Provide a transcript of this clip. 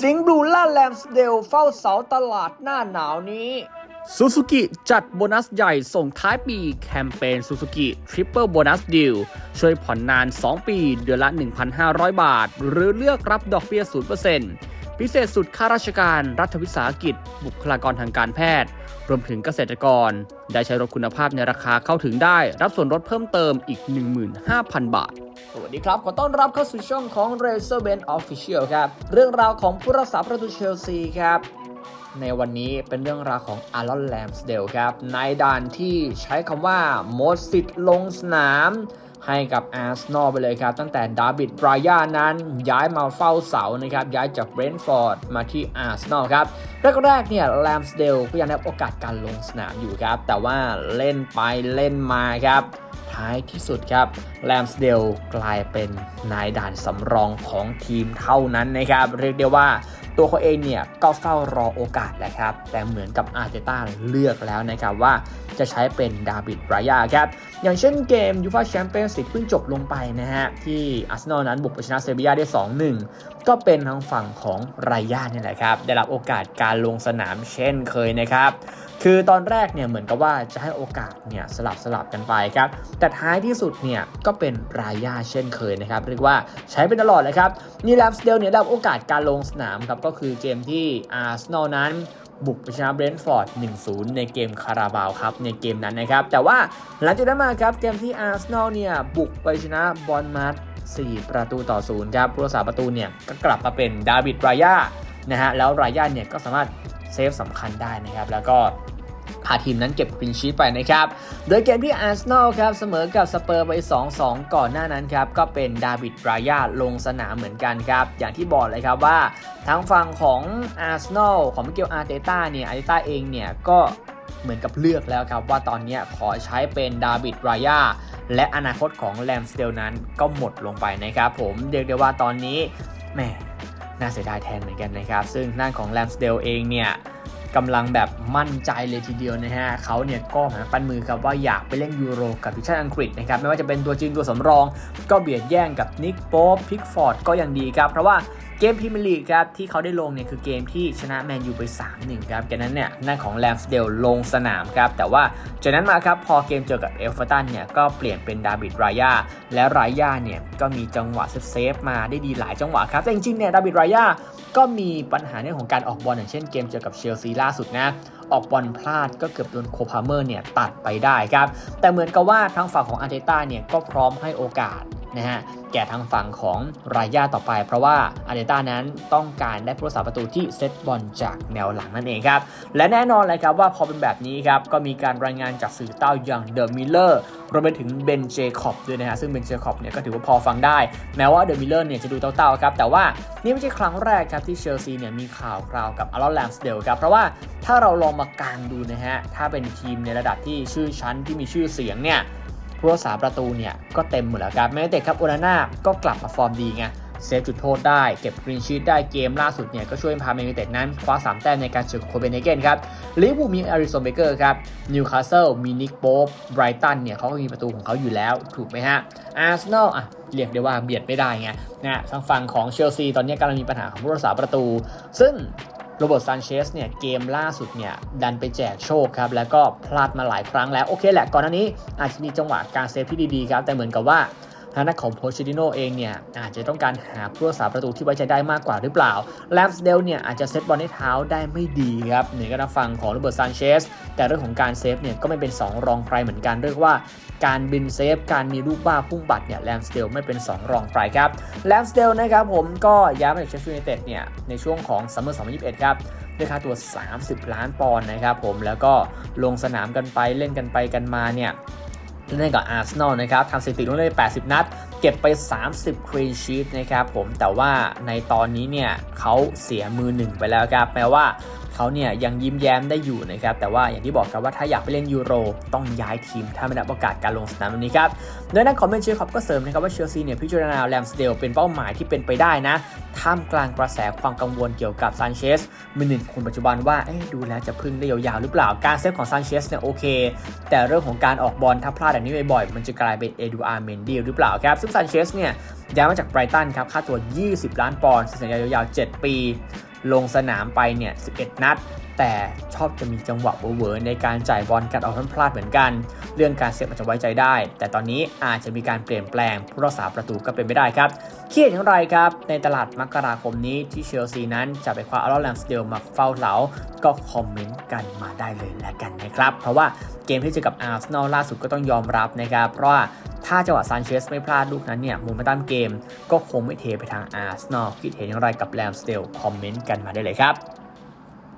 สิงห์บลูล่าแลมสเดลเฝ้าเสาตลาดหน้าหนาวนี้ซูซูกิจัดโบนัสใหญ่ส่งท้ายปีแคมเปญซูซูกิทริปเปิลโบนัสดิลช่วยผ่อนนาน 2 ปี เดือนละ 1,500 บาท หรือเลือกรับดอกเบี้ย 0% พิเศษสุดข้าราชการรัฐวิสาหกิจ บุคลากรทางการแพทย์ รวมถึงเกษตรกร ได้ใช้รถคุณภาพในราคาเข้าถึงได้ รับส่วนลดเพิ่มเติมอีก 15,000 บาท สวัสดีครับ ขอต้อนรับเข้าสู่ช่องของ r a z e r b a n d Official ครับ เรื่องราวของผู้รักษาประตูเชลซีครับในวันนี้เป็นเรื่องราวของอารอนแลมสเดลครับ ในด่านที่ใช้คำว่าหมดสิทธิ์ลงสนาม ให้กับอาร์เซนอลไปเลยครับ ตั้งแต่ดาวิดบรายานั้นย้ายมาเฝ้าเสานะครับ ย้ายจากเบรนท์ฟอร์ดมาที่อาร์เซนอลครับแรกๆเนี่ยแลมสเดลก็ยังได้โอกาสการลงสนามอยู่ครับ แต่ว่าเล่นไปเล่นมาครับท้ายที่สุดครับแลมสเดลกลายเป็นนายด่านสำรองของทีมเท่านั้นนะครับ เรียกได้ว่า ตัวเขาเองเนี่ยก็เฝ้ารอโอกาสแหละครับ แต่เหมือนกับอาร์เตต้าเลือกแล้วนะครับว่าจะใช้เป็นดาวิดรายาครับ อย่างเช่นเกมยูฟาแชมเปี้ยนส์ลีกเพิ่งจบลงไปนะฮะ ที่อาร์เซนอลนั้นบุกไปชนะเซบียาได้ 2-1 ก็เป็นทางฝั่งของรายานี่แหละครับ ได้รับโอกาสการลงสนามเช่นเคยนะครับ คือตอนแรกเนี่ยเหมือนกับว่าจะให้โอกาสเนี่ยสลับสลับกันไปครับแต่ท้ายที่สุดเนี่ยก็เป็นรายาเช่นเคยนะครับเรียกว่าใช้เป็นตลอดเลยครับนี่แลมสเดลเนี่ยได้โอกาสการลงสนามครับก็คือเกมที่อาร์เซนอลนั้นบุกไปชนะเบรนท์ฟอร์ด 1-0 ในเกมคาราบาวครับในเกมนั้นนะครับ แต่ว่าหลังจากนั้นมาครับเกมที่อาร์เซนอลเนี่ยบุกไปชนะบอลมาร์4ประตูต่อ0ครับผู้รักษาประตูเนี่ยก็กลับมาเป็นดาวิดรายานะฮะแล้วรายาเนี่ยก็สามารถเซฟสำคัญได้นะครับ แล้วก็ พาทีมนั้นเก็บกรีนชีตไปนะครับ โดยเกมที่อาร์เซนอลครับเสมอกับสเปอร์ไป 2-2 ก่อนหน้านั้นครับก็เป็นดาวิดรายาลงสนามเหมือนกันครับ อย่างที่บอกเลยครับว่าทางฝั่งของอาร์เซนอลของมิเกลอาร์เตต้าเนี่ยอาร์เตต้าเองเนี่ยก็เหมือนกับเลือกแล้วครับว่าตอนนี้ขอใช้เป็นดาวิดรายาและอนาคตของแลมสเดลนั้นก็หมดลงไปนะครับผมเรียกได้ว่าตอนนี้แหมน่าเสียดายแทนเหมือนกันนะครับ ซึ่งด้านของแลมสเดลเองเนี่ย กำลังแบบมั่นใจเลยทีเดียวนะฮะเขาเนี่ยก็หาปั้นมือครับว่าอยากไปเล่นยูโรกับทีมชาติอังกฤษนะครับไม่ว่าจะเป็นตัวจริงตัวสำรอง ก็เบียดแย่งกับนิกโป๊ปพิกฟอร์ดก็ยังดีครับเพราะว่า เกมพรีเมียร์ลีกครับที่เขาได้ลงเนี่ยคือเกมที่ชนะแมนยูไป 3-1 ครับจากนั้นเนี่ยหน้าของแลมสเดลลงสนามครับ แต่ว่าจากนั้นมาครับพอเกมเจอกับเอลฟเวอร์ตันเนี่ยก็เปลี่ยนเป็นดาวิดรายาและรายาเนี่ยก็มีจังหวะเซฟมาได้ดีหลายจังหวะครับ แต่จริงๆเนี่ยดาวิดรายาก็มีปัญหาเรื่องของการออกบอลอย่างเช่นเกมเจอกับเชลซีล่าสุดนะออกบอลพลาดก็เกือบโดนโคพาเมอร์เนี่ยตัดไปได้ครับ แต่เหมือนกับว่าทางฝั่งของอาร์เตต้าเนี่ยก็พร้อมให้โอกาส นะฮะแก่ทางฝั่งของรายาต่อไป เพราะว่าอาร์เตต้านั้นต้องการได้ผู้รักษาประตูที่เซตบอลจากแนวหลังนั่นเองครับ และแน่นอนเลยครับว่าพอเป็นแบบนี้ครับ ก็มีการรายงานจากสื่อเต้าอย่างเดอะมิลเลอร์รวมไปถึงเบนเจคอบด้วยนะฮะซึ่งเบนเจคอบเนี่ยก็ถือว่าพอฟังได้ แม้ว่าเดอะมิลเลอร์เนี่ยจะดูเต้าๆครับ แต่ว่านี่ไม่ใช่ครั้งแรกครับที่เชลซีเนี่ยมีข่าวคราวกับอารอนแลมสเดลครับเพราะว่าถ้าเราลองมากางดูนะฮะถ้าเป็นทีมในระดับที่ชื่อชั้นที่มีชื่อเสียงเนี่ย ผู้รักษาประตูเนี่ยก็เต็มหมดแล้วครับแม้แต่ครับโอนาน่าก็กลับมาฟอร์มดีไงเซฟจุดโทษได้เก็บกรีนชีตได้เกมล่าสุดเนี่ยก็ช่วยพาแมนยูเต็ดนั้นคว้า 3 แต้มในการเจอกับโคเปนเฮเกนครับลิเวอร์พูลมีอาริสันเบเกอร์ครับนิวคาสเซิลมีนิกโป๊ปไบรตันเนี่ยเขาก็มีประตูของเขาอยู่แล้วถูกไหมฮะอาร์เซนอลอะเรียกได้ว่าเบียดไม่ได้ไงนะทางฝั่งของเชลซีตอนนี้กำลังมีปัญหาของผู้รักษาประตู ซึ่ง โรเบิร์ตซานเชสเนี่ยเกมล่าสุดเนี่ยดันไปแจกโชคครับแล้วก็พลาดมาหลายครั้งแล้ว โอเคแหละก่อนหน้านี้อาจจะมีจังหวะการเซฟที่ดีๆครับแต่เหมือนกับว่า ทางด้านของโพชิติโนเองเนี่ยอาจจะต้องการหาผู้รักษาประตูที่ไว้ใจได้มากกว่าหรือเปล่าแลมสเดลเนี่ยอาจจะเซตบอลให้เท้าได้ไม่ดีครับเหนือกันฟังของโรเบิร์ตซานเชสแต่เรื่องของการเซฟเนี่ยก็ไม่เป็น 2 รองใครเหมือนกันเรียกว่าการบินเซฟ การมีลูกบ้าพุ่งบัตรเนี่ยแลมสเดลไม่เป็น 2 รองใครครับแลมสเดลนะครับผมก็ย้ายมาจากเชฟฟิลด์ยูไนเต็ดเนี่ยในช่วงของซัมเมอร์2021 ครับด้วยค่าตัว 30 ล้านปอนด์นะครับผมแล้วก็ลงสนามกันไปเล่นกันไปกันมาเนี่ย เล่นกับอาร์เซนอลนะครับทำสถิติลงได้80 นัด เก็บไป 30 ครีนชีตนะครับผมแต่ว่าในตอนนี้เนี่ยเขาเสียมือหนึ่งไปแล้วครับแม้ว่า เขาเนี่ยยังยิ้มแย้มได้อยู่นะครับแต่ว่าอย่างที่บอกครับว่าถ้าอยากไปเล่นยูโรต้องย้ายทีมถ้าไม่ได้ประกาศการลงสนามวันนี้ครับโดยนักคอมเมนต์เชียร์ครับก็เสริมนะครับว่าเชลซีเนี่ยพิจารณาแรมสเดลเป็นเป้าหมายที่เป็นไปได้นะท่ามกลางกระแสความกังวลเกี่ยวกับซานเชสมือหนึ่งคนปัจจุบันว่าเอ๊ะดูแล้วจะพึ่งได้ยาวๆหรือเปล่าการเซฟของซานเชสเนี่ยโอเค แต่เรื่องของการออกบอลถ้าพลาดแบบนี้บ่อยๆมันจะกลายเป็นเอดูอาร์เมนดีหรือเปล่าครับซึ่งซานเชสเนี่ยย้ายมาจากไบรตันครับค่าตัว 20 ล้านปอนด์สัญญายาวๆ 7 ปี ลงสนามไปเนี่ย 11 นัด แต่ชอบจะมีจังหวะเวอร์ในการจ่ายบอลการออกนั้นพลาดเหมือนกัน เรื่องการเซฟอาจจะไว้ใจได้ แต่ตอนนี้อาจจะมีการเปลี่ยนแปลงผู้รักษาประตูก็เป็นไปได้ครับเคิดเห็นอย่างไรครับ ในตลาดมกราคมนี้ที่เชลซีนั้นจะไปคว้าอารอนแลมสเดลมาเฝ้าเหลาก็คอมเมนต์กันมาได้เลยแล้วกันนะครับ เพราะว่าเกมที่เจอกับอาร์เซนอลล่าสุดก็ต้องยอมรับนะครับเพราะว่า ถ้าจังหวะซานเชสไม่พลาดลูกนั้นเนี่ยโมเมนตัมเกมก็คงไม่เทไปทางอาร์เซนอลคิดเห็นอย่างไรกับแรมสเตลคอมเมนต์กันมาได้เลยครับ